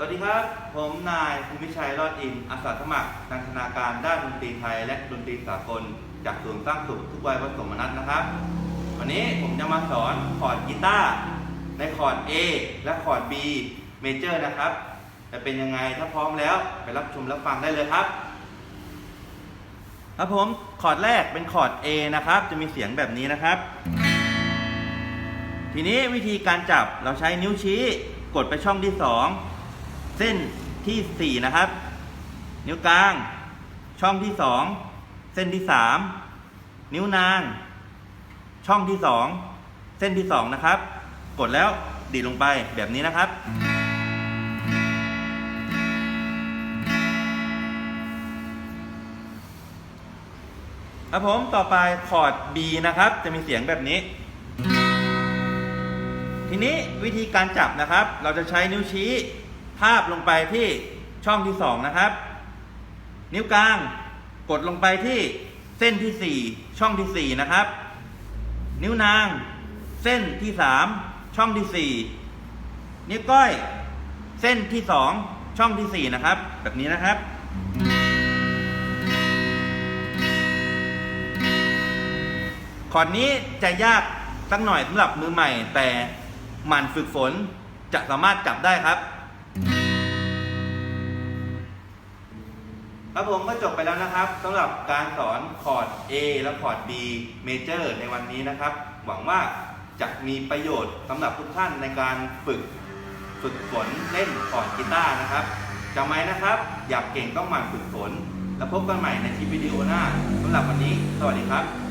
สวัสดีครับ ผมนายภูมิชัยรอดอิน อาสาสมัครนันทนาการด้านดนตรีไทย และดนตรีสากล จากศูนย์สร้างสุขทุกวัยผสมนัสนะครับ วันนี้ผมจะมาสอนคอร์ดกีตาร์ในคอร์ด A และคอร์ด B เมเจอร์นะครับจะเป็นยังไงถ้าพร้อมแล้วไปรับชมรับฟังได้เลยครับ ครับผมคอร์ดแรกเป็นคอร์ด A นะครับ จะมีเสียงแบบนี้นะครับ ทีนี้วิธีการจับเราใช้นิ้วชี้กดไปช่องที่ 2 เส้นทีสี่ 4 นะครับ นิ้วกลาง ช่องที่ 2 เส้นที่ 3 นิ้วนาง ช่องที่ 2 เส้นที่ 2 นะครับ กดแล้วดีดลงไปแบบนี้นะครับ ครับผมต่อไปคอร์ด B นะครับ จะมีเสียงแบบนี้ทีนี้วิธีการจับนะครับ เราจะใช้นิ้วชี้ ทาบลงไปที่ช่องที่สองนะครับ นิ้วกลางกดลงไปที่เส้นที่สี่ช่องที่สี่นะครับ นิ้วนาง เส้นที่สามช่องที่สี่นิ้วก้อย เส้นที่สองช่องที่สี่นะครับ แบบนี้นะครับคอร์ดนี้จะยากสักหน่อยสำหรับมือใหม่ แต่หมั่นฝึกฝนจะสามารถจับได้ครับ ครับผมก็จบไปแล้วนะครับสำหรับการสอนคอร์ด A และคอร์ด B Major ในวันนี้นะครับ หวังว่าจะมีประโยชน์สำหรับทุกท่านในการฝึกฝึกฝนเล่นคอร์ดกีตาร์นะครับจำไว้นะครับ อยากเก่งต้องหมั่นฝึกฝน แล้วพบกันใหม่ในคลิปวิดีโอหน้าสำหรับวันนี้ สวัสดีครับ